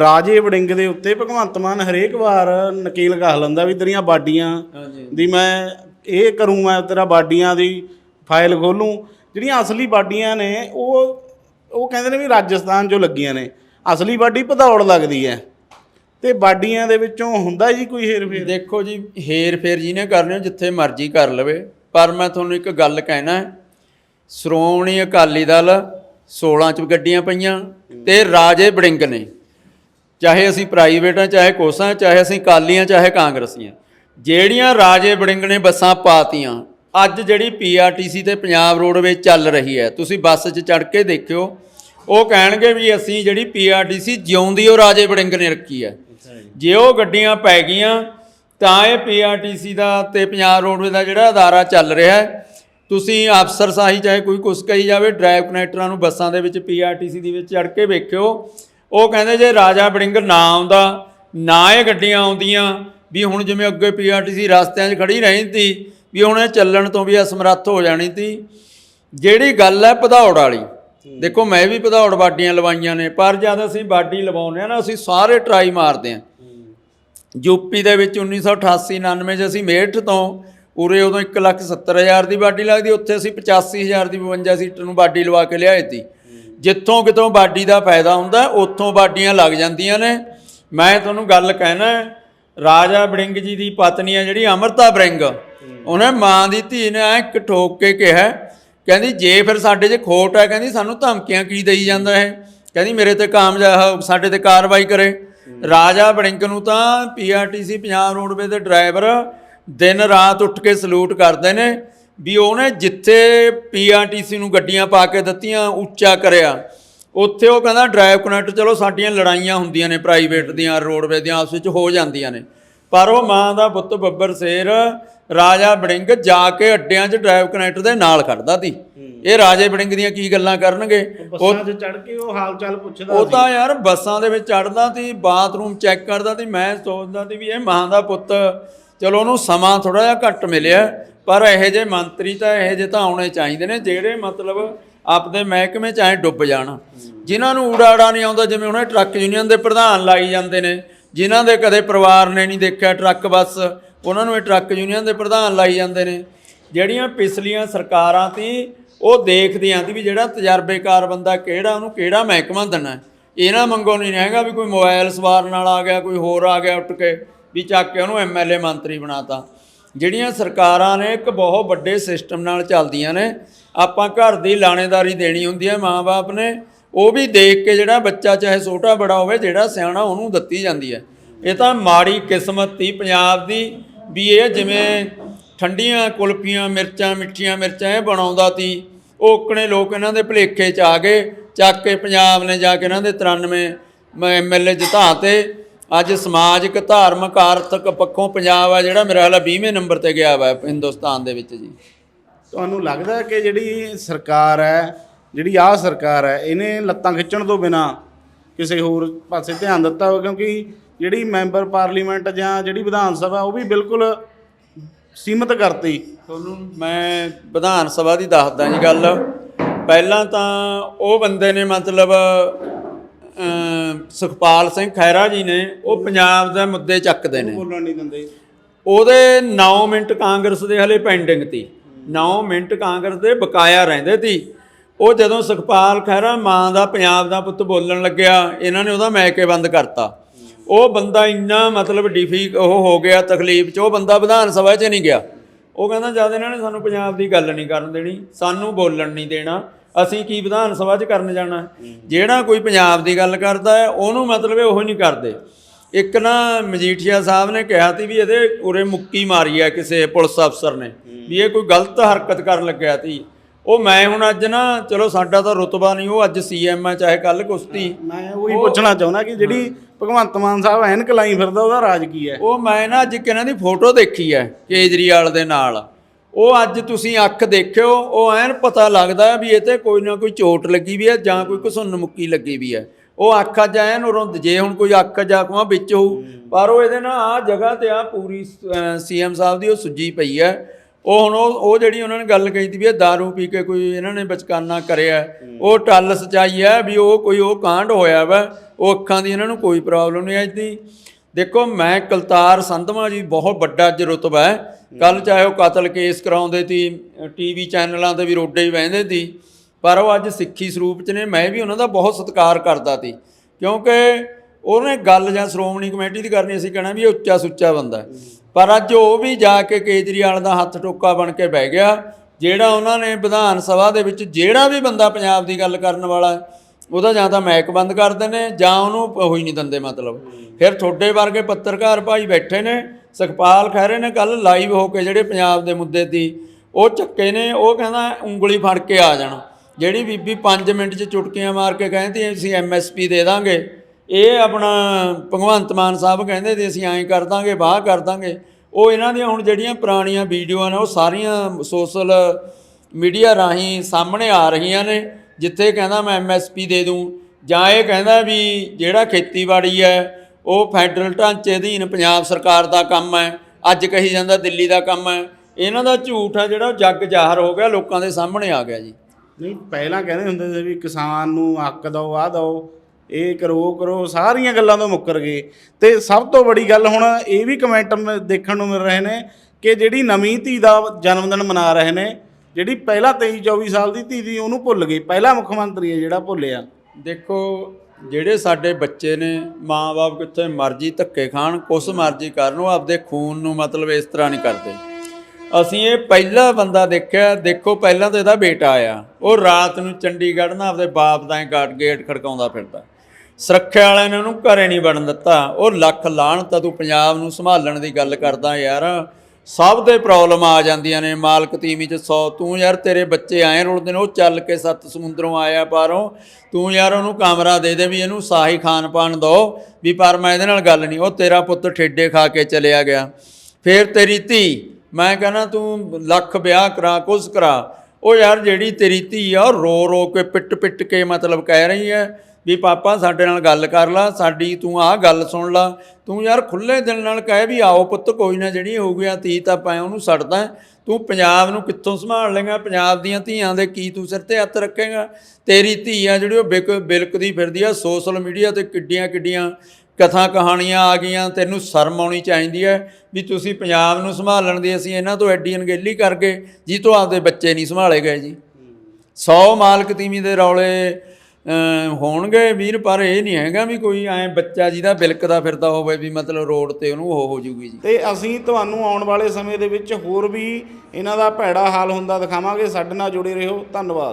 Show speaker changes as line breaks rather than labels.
ਰਾਜੇ ਵੜਿੰਗ ਦੇ ਉੱਤੇ ਭਗਵੰਤ ਮਾਨ ਹਰੇਕ ਵਾਰ ਨਕੀਲ ਕਹ ਲੈਂਦਾ ਵੀ ਤੇਰੀਆਂ ਬਾਡੀਆਂ ਦੀ ਮੈਂ ਇਹ ਕਰੂੰ ਮੈਂ ਤੇਰਾ ਬਾਡੀਆਂ ਦੀ ਫਾਈਲ ਖੋਲੂੰ। ਜਿਹੜੀਆਂ ਅਸਲੀ ਬਾਡੀਆਂ ਨੇ ਉਹ ਉਹ ਕਹਿੰਦੇ ਨੇ ਵੀ ਰਾਜਸਥਾਨ 'ਚੋਂ ਲੱਗੀਆਂ ਨੇ। ਅਸਲੀ ਬਾਡੀ ਭਦੌੜ ਲੱਗਦੀ ਹੈ। ਤੇ ਬਾਡੀਆਂ ਦੇ ਵਿੱਚੋਂ ਹੁੰਦਾ ਜੀ ਕੋਈ ਹੇਰ ਫੇਰ?
ਦੇਖੋ ਜੀ ਹੇਰ ਫੇਰ ਜਿਹਨੇ ਕਰਨੀ ਉਹ ਜਿੱਥੇ ਮਰਜ਼ੀ ਕਰ ਲਵੇ। ਪਰ ਮੈਂ ਤੁਹਾਨੂੰ ਇੱਕ ਗੱਲ ਕਹਿਣਾ ਹੈ ਸ਼੍ਰੋਮਣੀ ਅਕਾਲੀ ਦਲ 16 ਚ ਗੱਡੀਆਂ ਪਈਆਂ ਤੇ ਰਾਜੇ ਬੜਿੰਗ ਨੇ। ਚਾਹੇ ਅਸੀਂ ਪ੍ਰਾਈਵੇਟ ਆ ਚਾਹੇ ਕੋਸਾਂ, ਚਾਹੇ ਅਸੀਂ ਕਾਲੀਆਂ ਚਾਹੇ ਕਾਂਗਰਸੀਆਂ। ਜਿਹੜੀਆਂ ਰਾਜੇ ਬੜਿੰਗ ਨੇ ਬੱਸਾਂ ਪਾਤੀਆਂ, ਅੱਜ ਜਿਹੜੀ ਪੀਆਰਟੀਸੀ ਤੇ ਪੰਜਾਬ ਰੋਡਵੇਜ਼ ਚੱਲ ਰਹੀ ਹੈ, ਤੁਸੀਂ ਬੱਸ 'ਚ ਚੜ ਕੇ ਦੇਖਿਓ, ਉਹ ਕਹਿਣਗੇ ਵੀ ਅਸੀਂ ਜਿਹੜੀ ਪੀਆਰਟੀਸੀ ਜਿਉਂਦੀ ਉਹ ਰਾਜੇ ਬੜਿੰਗ ਨੇ ਰੱਖੀ ਹੈ। ਜੇ ਉਹ ਗੱਡੀਆਂ ਪੈ ਗਈਆਂ, ਤਾਂ ਇਹ ਪੀਆਰਟੀਸੀ ਦਾ ਤੇ ਪੰਜਾਬ ਰੋਡਵੇਜ਼ ਦਾ ਜਿਹੜਾ ਅਦਾਰਾ ਚੱਲ ਰਿਹਾ ਹੈ। ਤੁਸੀਂ ਅਫਸਰ ਸਾਹੀ ਚਾਹੇ ਕੋਈ ਕੁਛ ਕਹੀ ਜਾਵੇ, ਡਰਾਈਵ ਕਨੈਕਟਰਾਂ ਨੂੰ ਬੱਸਾਂ ਦੇ ਵਿੱਚ ਪੀਆਰਟੀਸੀ ਦੇ ਵਿੱਚ ਚੜ ਕੇ ਵੇਖਿਓ ਉਹ ਕਹਿੰਦੇ ਜੇ ਰਾਜਾ ਬੜਿੰਗ ਨਾ ਆਉਂਦਾ ਨਾ ਇਹ ਗੱਡੀਆਂ ਆਉਂਦੀਆਂ ਵੀ ਹੁਣ ਜਿਵੇਂ ਅੱਗੇ ਪੀਆਰਟੀਸੀ ਰਸਤਿਆਂ 'ਚ ਖੜੀ ਰਹੀ ਤੀ ਵੀ ਹੁਣ ਇਹ ਚੱਲਣ ਤੋਂ ਵੀ ਅਸਮਰੱਥ ਹੋ ਜਾਣੀ ਤੀ ਜਿਹੜੀ ਗੱਲ ਹੈ ਭਦੌੜ ਵਾਲੀ ਦੇਖੋ ਮੈਂ ਵੀ ਭਦੌੜ ਬਾਡੀਆਂ ਲਵਾਈਆਂ ਨੇ ਪਰ ਜਦ ਅਸੀਂ ਬਾਡੀ ਲਵਾਉਂਦੇ ਆ ਨਾ ਅਸੀਂ ਸਾਰੇ ਟਰਾਈ ਮਾਰਦੇ ਆ ਯੂਪੀ ਦੇ ਵਿੱਚ 1988 99 ਚ ਅਸੀਂ ਮੇਰਠ ਤੋਂ ਉਰੇ ਉਦੋਂ 170000 ਦੀ ਬਾਡੀ ਲੱਗਦੀ ਉੱਥੇ ਅਸੀਂ 85000 ਦੀ 52 ਸੀਟਰ ਨੂੰ ਬਾਡੀ ਲਵਾ ਕੇ ਲਿਆਏ ਤੀ ਜਿੱਥੋਂ ਕਿਤੋਂ ਬਾਡੀ ਦਾ ਫਾਇਦਾ ਹੁੰਦਾ, ਉੱਥੋਂ ਬਾਡੀਆਂ ਲੱਗ ਜਾਂਦੀਆਂ ਨੇ। ਮੈਂ ਤੁਹਾਨੂੰ ਗੱਲ ਕਹਿਣਾ ਰਾਜਾ ਬੜਿੰਗ ਜੀ ਦੀ ਪਤਨੀ ਆ ਜਿਹੜੀ ਅਮਰਤਾ ਬੜਿੰਗ ਉਹਨੇ ਮਾਂ ਦੀ ਧੀ ਨੇ ਐ ਇੱਕ ਠੋਕ ਕੇ ਕਿਹਾ, ਕਹਿੰਦੀ, ਜੇ ਫਿਰ ਸਾਡੇ 'ਚ ਖੋਟ ਹੈ, ਕਹਿੰਦੀ, ਸਾਨੂੰ ਧਮਕੀਆਂ ਕੀ ਦੇਈ ਜਾਂਦਾ ਹੈ ਕਹਿੰਦੀ, ਮੇਰੇ ਤੇ ਕਾਮਯਾਬ ਸਾਡੇ ਤੇ ਕਾਰਵਾਈ ਕਰੇ। ਰਾਜਾ ਬੜਿੰਗ ਨੂੰ ਤਾਂ ਪੀਆਰਟੀਸੀ ਪੰਜਾਬ ਰੋਡਵੇ ਦੇ ਡਰਾਈਵਰ ਦਿਨ ਰਾਤ ਉੱਠ ਕੇ ਸਲੂਟ ਕਰਦੇ ਨੇ। ਵੀ ਉਹਨੇ ਜਿੱਥੇ ਪੀਆਰਟੀਸੀ ਨੂੰ ਗੱਡੀਆਂ ਪਾ ਕੇ ਦਿੱਤੀਆਂ ਉੱਚਾ ਕਰਿਆ। ਉੱਥੇ ਉਹ ਕਹਿੰਦਾ ਡਰਾਈਵ ਕਨੈਕਟ ਚਲੋ ਸਾਡੀਆਂ ਲੜਾਈਆਂ ਹੁੰਦੀਆਂ ਨੇ ਪ੍ਰਾਈਵੇਟ ਦੀਆਂ ਰੋਡਵੇ ਦੀਆਂ ਆਪਸ ਵਿੱਚ ਹੋ ਜਾਂਦੀਆਂ ਨੇ। ਪਰ ਉਹ ਮਾਂ ਦਾ ਪੁੱਤ ਬੱਬਰ ਸ਼ੇਰ ਰਾਜਾ ਬੜਿੰਗ ਜਾ ਕੇ ਅੱਡਿਆਂ 'ਚ ਡਰਾਈਵ ਕਨੈਕਟ ਦੇ ਨਾਲ ਖੜਦਾ ਸੀ। ਇਹ ਰਾਜੇ ਬੜਿੰਗ ਦੀਆਂ ਕੀ ਗੱਲਾਂ ਕਰਨਗੇ?
ਬੱਸਾਂ 'ਚ ਚੜ ਕੇ ਉਹ ਹਾਲ ਚਾਲ ਪੁੱਛਦਾ
ਉਹ ਤਾਂ ਯਾਰ ਬੱਸਾਂ ਦੇ ਵਿੱਚ ਚੜਦਾ ਸੀ ਬਾਥਰੂਮ ਚੈੱਕ ਕਰਦਾ ਸੀ। ਮੈਂ ਸੋਚਦਾ ਸੀ ਵੀ ਇਹ ਮਾਂ ਦਾ ਪੁੱਤ ਚਲੋ ਉਹਨੂੰ ਸਮਾਂ ਥੋੜਾ ਜਿਹਾ ਘੱਟ ਮਿਲਿਆ, ਪਰ ਇਹੋ ਜਿਹੇ ਮੰਤਰੀ ਤਾਂ ਇਹੋ ਜਿਹੇ ਤਾਂ ਆਉਣੇ ਚਾਹੀਦੇ ਨੇ, ਜਿਹੜੇ ਮਤਲਬ ਆਪਦੇ ਮਹਿਕਮੇ ਚ ਐ ਡੁੱਬ ਜਾਣ। ਜਿਨ੍ਹਾਂ ਨੂੰ ਊੜਾੜਾ ਨਹੀਂ ਆਉਂਦਾ, ਜਿਵੇਂ ਉਹਨੇ ਟਰੱਕ ਯੂਨੀਅਨ ਦੇ ਪ੍ਰਧਾਨ ਲਾਈ ਜਾਂਦੇ ਨੇ, ਜਿਨ੍ਹਾਂ ਦੇ ਕਦੇ ਪਰਿਵਾਰ ਨੇ ਨਹੀਂ ਦੇਖਿਆ ਟਰੱਕ ਬੱਸ, ਉਹਨਾਂ ਨੂੰ ਇਹ ਟਰੱਕ ਯੂਨੀਅਨ ਦੇ ਪ੍ਰਧਾਨ ਲਾਈ ਜਾਂਦੇ ਨੇ। ਜਿਹੜੀਆਂ ਪਿਛਲੀਆਂ ਸਰਕਾਰਾਂ ਤੀ, ਉਹ ਦੇਖਦੀਆਂ ਸੀ ਵੀ ਜਿਹੜਾ ਤਜਰਬੇਕਾਰ ਬੰਦਾ ਕਿਹੜਾ, ਉਹਨੂੰ ਕਿਹੜਾ ਮਹਿਕਮਾ ਦੇਣਾ। ਇਹਨਾਂ ਮੰਗੋ ਨਹੀਂ ਹੈਗਾ ਵੀ ਕੋਈ ਮੋਬਾਈਲ ਸਵਾਰਨ ਨਾਲ ਆ ਗਿਆ, ਕੋਈ ਹੋਰ ਆ ਗਿਆ ਉੱਠ ਕੇ। ਵੀ ਚੱਕ ਕੇ ਉਹਨੂੰ ਐਮਐਲਏ ਮੰਤਰੀ ਬਣਾਤਾ। ਜਿਹੜੀਆਂ ਸਰਕਾਰਾਂ ਨੇ ਇੱਕ ਬਹੁਤ ਵੱਡੇ ਸਿਸਟਮ ਨਾਲ ਚੱਲਦੀਆਂ ਨੇ, ਆਪਾਂ ਘਰ ਦੀ ਲਾਣੇਦਾਰੀ ਦੇਣੀ ਹੁੰਦੀ ਹੈ ਮਾਂ-ਬਾਪ ਨੇ, ਉਹ ਵੀ ਦੇਖ ਕੇ ਜਿਹੜਾ ਬੱਚਾ ਚਾਹੇ ਛੋਟਾ ਬੜਾ ਹੋਵੇ, ਜਿਹੜਾ ਸਿਆਣਾ ਉਹਨੂੰ ਦਿੱਤੀ ਜਾਂਦੀ ਹੈ। ਇਹ ਤਾਂ ਮਾੜੀ ਕਿਸਮਤ ਤੀ ਪੰਜਾਬ ਦੀ ਵੀ ਇਹ ਜਿਵੇਂ ਠੰਡੀਆਂ ਕੁਲਫੀਆਂ, ਮਿਰਚਾਂ, ਮਿੱਠੀਆਂ ਮਿਰਚਾਂ ਇਹ ਬਣਾਉਂਦਾ ਤੀ ਓਕਣੇ ਲੋਕ ਇਹਨਾਂ ਦੇ ਭਲੇਖੇ ਚ ਆ ਗਏ, ਚੱਕ ਕੇ ਪੰਜਾਬ ਨੇ ਜਾ ਕੇ ਇਹਨਾਂ ਦੇ 93 ਐਮਐਲਏ ਜਿਤਾ ਤੇ ਅੱਜ ਸਮਾਜਿਕ ਧਾਰਮਿਕ ਆਰਥਿਕ ਪੱਖੋਂ ਪੰਜਾਬ ਆ ਜਿਹੜਾ ਮੇਰਾ ਹਾਲ 20ਵੇਂ ਨੰਬਰ ਤੇ ਗਿਆ ਵਾ ਹਿੰਦੁਸਤਾਨ ਦੇ ਵਿੱਚ ਜੀ।
ਤੁਹਾਨੂੰ ਲੱਗਦਾ ਕਿ ਜਿਹੜੀ ਸਰਕਾਰ ਹੈ ਜਿਹੜੀ ਆਹ ਸਰਕਾਰ ਹੈ ਇਹਨੇ ਲੱਤਾਂ ਖਿੱਚਣ ਤੋਂ ਬਿਨਾ ਕਿਸੇ ਹੋਰ ਪਾਸੇ ਧਿਆਨ ਦਿੱਤਾ ਹੋਵੇ? ਕਿਉਂਕਿ ਜਿਹੜੀ ਮੈਂਬਰ ਪਾਰਲੀਮੈਂਟ ਜਾਂ ਜਿਹੜੀ ਵਿਧਾਨ ਸਭਾ ਉਹ ਵੀ ਬਿਲਕੁਲ ਸੀਮਤ ਕਰਤੀ।
ਤੁਹਾਨੂੰ ਮੈਂ ਵਿਧਾਨ ਸਭਾ ਦੀ ਦੱਸਦਾ ਜੀ ਗੱਲ। ਪਹਿਲਾਂ ਤਾਂ ਉਹ ਬੰਦੇ ਨੇ ਮਤਲਬ ਸੁਖਪਾਲ ਸਿੰਘ ਖਹਿਰਾ ਜੀ ਨੇ ਉਹ ਪੰਜਾਬ ਦੇ ਮੁੱਦੇ ਚੱਕਦੇ ਨੇ।
ਬੋਲਣ ਨਹੀਂ ਦਿੰਦੇ।
ਉਹਦੇ 9 ਮਿੰਟ ਕਾਂਗਰਸ ਦੇ ਹਲੇ ਪੈਂਡਿੰਗ ਤੀ। 9 ਮਿੰਟ ਕਾਂਗਰਸ ਦੇ ਬਕਾਇਆ ਰਹਿੰਦੇ ਤੀ। ਉਹ ਜਦੋਂ ਸੁਖਪਾਲ ਖਹਿਰਾ ਮਾਂ ਦਾ ਪੰਜਾਬ ਦਾ ਪੁੱਤ ਬੋਲਣ ਲੱਗਿਆ ਇਹਨਾਂ ਨੇ ਉਹਦਾ ਮੈਕੇ ਬੰਦ ਕਰਤਾ। ਉਹ ਬੰਦਾ ਇੰਨਾ ਮਤਲਬ ਡਿਫੀ ਉਹ ਹੋ ਗਿਆ ਤਕਲੀਫ ਚ ਉਹ ਬੰਦਾ ਵਿਧਾਨ ਸਭਾ 'ਚ ਨਹੀਂ ਗਿਆ। ਉਹ ਕਹਿੰਦਾ ਜਦ ਇਹਨਾਂ ਨੇ ਸਾਨੂੰ ਪੰਜਾਬ ਦੀ ਗੱਲ ਨਹੀਂ ਕਰਨ ਦੇਣੀ ਸਾਨੂੰ ਬੋਲਣ ਨਹੀਂ ਦੇਣਾ ਅਸੀਂ ਕੀ ਵਿਧਾਨ ਸਭਾ 'ਚ ਕਰਨ ਜਾਣਾ? ਜਿਹੜਾ ਕੋਈ ਪੰਜਾਬ ਦੀ ਗੱਲ ਕਰਦਾ ਹੈ ਉਹਨੂੰ ਮਤਲਬ ਇਹ ਉਹ ਨਹੀਂ ਕਰਦੇ। ਇੱਕ ਨਾ ਮਜੀਠੀਆ ਸਾਹਿਬ ਨੇ ਕਿਹਾ ਸੀ ਵੀ ਇਹਦੇ ਉਰੇ ਮੁੱਕੀ ਮਾਰੀ ਹੈ ਕਿਸੇ ਪੁਲਿਸ ਅਫਸਰ ਨੇ ਵੀ ਇਹ ਕੋਈ ਗਲਤ ਹਰਕਤ ਕਰਨ ਲੱਗਿਆ ਸੀ। ਉਹ ਮੈਂ ਹੁਣ ਅੱਜ ਨਾ ਚਲੋ ਸਾਡਾ ਤਾਂ ਰੁਤਬਾ ਨਹੀਂ ਉਹ ਅੱਜ ਸੀਐਮ ਆ ਚਾਹੇ ਕੱਲ ਕੁਸ਼ਤੀ।
ਮੈਂ ਉਹੀ ਪੁੱਛਣਾ ਚਾਹੁੰਦਾ ਕਿ ਜਿਹੜੀ ਭਗਵੰਤ ਮਾਨ ਸਾਹਿਬ ਐਨਕ ਲਾਈ ਫਿਰਦਾ ਉਹਦਾ ਰਾਜ ਕੀ ਹੈ?
ਉਹ ਮੈਂ ਨਾ ਅੱਜ ਕਿਹਨਾਂ ਦੀ ਫੋਟੋ ਦੇਖੀ ਹੈ ਕੇਜਰੀਵਾਲ ਦੇ ਨਾਲ। ਉਹ ਅੱਜ ਤੁਸੀਂ ਅੱਖ ਦੇਖਿਓ, ਉਹ ਐਨ ਪਤਾ ਲੱਗਦਾ ਵੀ ਇਹ ਤੇ ਕੋਈ ਨਾ ਕੋਈ ਚੋਟ ਲੱਗੀ ਵੀ ਹੈ ਜਾਂ ਕੋਈ ਘਸੁੰਨ ਮੁੱਕੀ ਲੱਗੀ ਵੀ ਹੈ। ਉਹ ਅੱਖ ਅੱਜ ਐਨ ਉਰੋਂ ਜੇ ਹੁਣ ਕੋਈ ਅੱਖ ਜਾ ਕੋਆ ਵਿੱਚ ਹੋਊ, ਪਰ ਉਹ ਇਹਦੇ ਨਾਲ ਆ ਜਗ੍ਹਾ ਤੇ ਆ ਪੂਰੀ ਸੀਐਮ ਸਾਹਿਬ ਦੀ ਉਹ ਸੁੱਜੀ ਪਈ ਹੈ। ਉਹ ਹੁਣ ਉਹ ਉਹ ਜਿਹੜੀ ਉਹਨਾਂ ਨੇ ਗੱਲ ਕਹੀ ਤੀ ਵੀ ਇਹ दारू ਪੀ ਕੇ ਕੋਈ ਇਹਨਾਂ ਨੇ ਬਚਕਾਨਾ ਕਰਿਆ, ਉਹ ਟੱਲ ਸਚਾਈ ਹੈ ਵੀ ਉਹ ਕੋਈ ਉਹ ਕਾਂਡ ਹੋਇਆ ਵਾ, ਉਹ ਅੱਖਾਂ ਦੀ ਇਹਨਾਂ ਨੂੰ ਕੋਈ ਪ੍ਰੋਬਲਮ ਨਹੀਂ ਆਈ ਤੀ। ਦੇਖੋ, ਮੈਂ ਕਲਤਾਰ ਸੰਧਵਾ ਜੀ ਬਹੁਤ ਵੱਡਾ ਅੱਜ ਰੁਤਬਾ ਹੈ। ਕੱਲ ਚਾਹੇ ਉਹ ਕਤਲ ਕੇਸ ਕਰਾਉਂਦੇ ਤੀ ਟੀਵੀ ਚੈਨਲਾਂ ਤੇ ਵੀ ਰੋਡੇ ਹੀ ਵਹਿੰਦੇ ਤੀ ਪਰ ਉਹ ਅੱਜ ਸਿੱਖੀ ਸਰੂਪ ਚ ਨੇ, ਮੈਂ ਵੀ ਉਹਨਾਂ ਦਾ ਬਹੁਤ ਸਤਿਕਾਰ ਕਰਦਾ ਸੀ। ਕਿਉਂਕਿ ਉਹਨੇ ਗੱਲ ਜਾਂ ਸ਼੍ਰੋਮਣੀ ਕਮੇਟੀ ਦੀ ਕਰਨੀ, ਅਸੀਂ ਕਹਿਣਾ ਵੀ ਇਹ ਉੱਚਾ ਸੁੱਚਾ ਬੰਦਾ ਪਰ ਅੱਜ ਉਹ ਵੀ ਜਾ ਕੇ ਕੇਜਰੀਵਾਲ ਦਾ ਹੱਥ ਟੋਕਾ ਬਣ ਕੇ ਬਹਿ ਗਿਆ, ਜਿਹੜਾ ਉਹਨਾਂ ਨੇ ਵਿਧਾਨ ਸਭਾ ਦੇ ਵਿੱਚ ਜਿਹੜਾ ਵੀ ਬੰਦਾ ਪੰਜਾਬ ਦੀ ਗੱਲ ਕਰਨ ਵਾਲਾ ਉਹਦਾ ਜਾਂ ਤਾਂ ਮੈਕ ਬੰਦ ਕਰਦੇ ਨੇ ਜਾਂ ਉਹਨੂੰ ਹੋਈ ਨਹੀਂ ਦਿੰਦੇ ਮਤਲਬ। ਫਿਰ ਤੁਹਾਡੇ ਵਰਗੇ ਪੱਤਰਕਾਰ ਭਾਈ ਬੈਠੇ ਨੇ, ਸੁਖਪਾਲ ਖਹਿਰੇ ਨੇ ਕੱਲ ਲਾਈਵ ਹੋ ਕੇ ਜਿਹੜੇ ਪੰਜਾਬ ਦੇ ਮੁੱਦੇ ਦੀ, ਉਹ ਚੱਕੇ ਨੇ, ਉਹ ਕਹਿੰਦਾ ਉਂਗਲੀ ਫੜ ਕੇ ਆ ਜਾਣਾ। ਜਿਹੜੀ ਬੀਬੀ 5 ਮਿੰਟ 'ਚ ਚੁਟਕੀਆਂ ਮਾਰ ਕੇ ਕਹਿੰਦੀ ਅਸੀਂ ਐਮਐਸਪੀ ਦੇ ਦਾਂਗੇ। ਇਹ ਆਪਣਾ ਭਗਵੰਤ ਮਾਨ ਸਾਹਿਬ ਕਹਿੰਦੇ ਤੇ ਅਸੀਂ ਐਂ ਕਰ ਦਾਂਗੇ ਬਾਹ ਕਰ ਦਾਂਗੇ। ਉਹ ਇਹਨਾਂ ਦੀਆਂ ਹੁਣ ਜਿਹੜੀਆਂ ਪੁਰਾਣੀਆਂ ਵੀਡੀਓਆਂ ਨੇ, ਉਹ ਸਾਰੀਆਂ ਸੋਸ਼ਲ ਮੀਡੀਆ ਰਾਹੀਂ ਸਾਹਮਣੇ ਆ ਰਹੀਆਂ ਨੇ। ਜਿੱਥੇ ਕਹਿੰਦਾ ਮੈਂ ਐਮਐਸਪੀ ਦੇ ਦੂੰ, ਜਾਂ ਇਹ ਕਹਿੰਦਾ ਵੀ ਜਿਹੜਾ ਖੇਤੀਬਾੜੀ ਹੈ, ਉਹ ਫੈਡਰਲ ਢਾਂਚੇ ਅਧੀਨ ਪੰਜਾਬ ਸਰਕਾਰ ਦਾ ਕੰਮ ਹੈ, ਅੱਜ ਕਹੀ ਜਾਂਦਾ ਦਿੱਲੀ ਦਾ ਕੰਮ ਹੈ। ਇਹਨਾਂ ਦਾ ਝੂਠ ਆ ਜਿਹੜਾ ਉਹ ਜੱਗ ਜ਼ਾਹਰ ਹੋ ਗਿਆ, ਲੋਕਾਂ ਦੇ ਸਾਹਮਣੇ ਆ ਗਿਆ ਜੀ।
ਨਹੀਂ, ਪਹਿਲਾਂ ਕਹਿੰਦੇ ਹੁੰਦੇ ਸੀ ਵੀ ਕਿਸਾਨ ਨੂੰ ਹੱਕ ਦਿਓ ਆ ਦਿਓ, ਇਹ ਕਰੋ, ਉਹ ਕਰੋ, ਸਾਰੀਆਂ ਗੱਲਾਂ ਤੋਂ ਮੁੱਕਰ ਗਏ। ਤੇ ਸਭ ਤੋਂ ਵੱਡੀ ਗੱਲ ਹੁਣ ਇਹ ਵੀ ਕਮੈਂਟ ਮ- ਦੇਖਣ ਨੂੰ ਮਿਲ ਰਹੇ ਨੇ ਕਿ ਜਿਹੜੀ ਨਵੀਂ ਧੀ ਦਾ ਜਨਮ ਦਿਨ ਮਨਾ ਰਹੇ ਨੇ ਜਿਹੜੀ ਪਹਿਲਾਂ 23 24 ਸਾਲ ਦੀ ਧੀ ਦੀ ਉਹਨੂੰ ਭੁੱਲ ਗਈ। ਪਹਿਲਾ ਮੁੱਖ ਮੰਤਰੀ ਹੈ ਜਿਹੜਾ ਭੁੱਲਿਆ।
ਦੇਖੋ, ਜਿਹੜੇ ਸਾਡੇ ਬੱਚੇ ਨੇ, ਮਾਂ-ਬਾਪ ਕਿੱਥੇ ਮਰਜ਼ੀ ਧੱਕੇ ਖਾਣ, ਕੁਛ ਮਰਜ਼ੀ ਕਰਨ, ਉਹ ਆਪਦੇ ਖੂਨ ਨੂੰ ਮਤਲਬ ਇਸ ਤਰ੍ਹਾਂ ਨਹੀਂ ਕਰਦੇ। ਅਸੀਂ ਇਹ ਪਹਿਲਾ ਬੰਦਾ ਦੇਖਿਆ, ਦੇਖੋ ਪਹਿਲਾਂ ਤਾਂ ਇਹਦਾ ਬੇਟਾ ਆਇਆ। ਉਹ ਰਾਤ ਨੂੰ ਚੰਡੀਗੜ੍ਹ ਨਾਲ ਆਪਦੇ ਬਾਪ ਦਾ ਗਾਟ, ਗੇਟ ਖੜਕਾਉਂਦਾ ਫਿਰਦਾ। ਸੁਰੱਖਿਆ ਵਾਲਿਆਂ ਨੇ ਉਹਨੂੰ ਘਰੇ ਨਹੀਂ ਵੜਨ ਦਿੱਤਾ। ਉਹ ਲੱਖ ਲਾਹਣ ਤਾਂ ਤੂੰ ਪੰਜਾਬ ਨੂੰ ਸੰਭਾਲਣ ਦੀ ਗੱਲ ਕਰਦਾ ਯਾਰ। ਸਭ ਦੇ ਪ੍ਰੋਬਲਮ ਆ ਜਾਂਦੀਆਂ ਨੇ। ਮਾਲਕ ਤੀਵੀਂ ਚ 100 ਤੂੰ ਯਾਰ ਤੇਰੇ ਬੱਚੇ ਆਏ ਰੁਲਦੇ ਨੇ ਉਹ ਚੱਲ ਕੇ ਸੱਤ ਸਮੁੰਦਰੋਂ ਆਇਆ ਪਾਰੋਂ ਤੂੰ ਯਾਰ ਉਹਨੂੰ ਕਮਰਾ ਦੇ ਦੇ ਵੀ ਇਹਨੂੰ ਸਾਹੀ ਖਾਣ ਪਾਣ ਦੋ, ਵੀ ਪਰ ਮੈਂ ਇਹਦੇ ਨਾਲ ਗੱਲ ਨਹੀਂ, ਉਹ ਤੇਰਾ ਪੁੱਤ ਠੇਡੇ ਖਾ ਕੇ ਚਲਿਆ ਗਿਆ। ਫੇਰ ਤੇਰੀ ਧੀ, ਮੈਂ ਕਹਿੰਦਾ ਤੂੰ ਲੱਖ ਵਿਆਹ ਕਰਾ ਕੁਝ ਕਰਾ। ਉਹ ਯਾਰ ਜਿਹੜੀ ਤੇਰੀ ਧੀ ਆ, ਉਹ ਰੋ ਰੋ ਕੇ ਪਿੱਟ ਪਿੱਟ ਕੇ ਮਤਲਬ ਕਹਿ ਰਹੀ ਹੈ ਵੀ ਪਾਪਾ ਸਾਡੇ ਨਾਲ ਗੱਲ ਕਰ ਲਾ, ਸਾਡੀ ਤੂੰ ਆਹ ਗੱਲ ਸੁਣ ਲਾ। ਤੂੰ ਯਾਰ ਖੁੱਲੇ ਦਿਲ ਨਾਲ ਕਹੇ ਵੀ ਆਓ ਪੁੱਤ, ਕੋਈ ਨਾ ਜਿਹੜੀ ਹੋ ਗਿਆ ਧੀ ਤਾਂ ਪੈ ਉਹਨੂੰ ਛੱਡਦਾ ਤੂੰ ਪੰਜਾਬ ਨੂੰ ਕਿੱਥੋਂ ਸੰਭਾਲ ਲੇਗਾ ਪੰਜਾਬ ਦੀਆਂ ਧੀਆਂ ਦੇ ਕੀ ਤੂੰ ਸਿਰ ਤੇ ਹੱਥ ਰੱਖੇਗਾ? ਤੇਰੀ ਧੀ ਆ ਜਿਹੜੀ ਉਹ ਬਿਕ, ਬਿਲਕਦੀ ਫਿਰਦੀ ਆ ਸੋਸ਼ਲ ਮੀਡੀਆ ਤੇ ਕਿੱਡੀਆਂ ਕਿੱਡੀਆਂ ਕਥਾ ਕਹਾਣੀਆਂ ਆ ਗਈਆਂ, ਤੈਨੂੰ ਸ਼ਰਮ ਆਉਣੀ ਚਾਹੀਦੀ ਹੈ ਵੀ ਤੁਸੀਂ ਪੰਜਾਬ ਨੂੰ ਸੰਭਾਲਣ ਦੀ, ਅਸੀਂ ਇਹਨਾਂ ਤੋਂ ਐਡੀ ਅਣਗਹਿਲੀ ਕਰ ਗਏ ਜੀ ਤੋਂ ਆਪਦੇ ਬੱਚੇ ਨਹੀਂ ਸੰਭਾਲੇ ਗਏ ਜੀ। 100 ਮਾਲਕ ਤੀਵੀਂ ਦੇ ਰੌਲੇ ਹੋਣਗੇ ਵੀਰ, ਪਰ ਇਹ ਨਹੀਂ ਹੈਗਾ ਵੀ ਕੋਈ ਐ ਬੱਚਾ ਜਿਹਦਾ ਬਿਲਕਦਾ ਫਿਰਦਾ ਹੋਵੇ ਵੀ ਮਤਲਬ ਰੋਡ ਤੇ ਉਹਨੂੰ ਉਹ ਹੋ ਜੂਗੀ ਜੀ।
ਤੇ ਅਸੀਂ ਤੁਹਾਨੂੰ ਆਉਣ ਵਾਲੇ ਸਮੇਂ ਦੇ ਵਿੱਚ ਹੋਰ ਵੀ ਇਹਨਾਂ ਦਾ ਭੈੜਾ ਹਾਲ ਹੁੰਦਾ ਦਿਖਾਵਾਂਗੇ। ਸਾਡੇ ਨਾਲ ਜੁੜੇ ਰਹੋ। ਧੰਨਵਾਦ।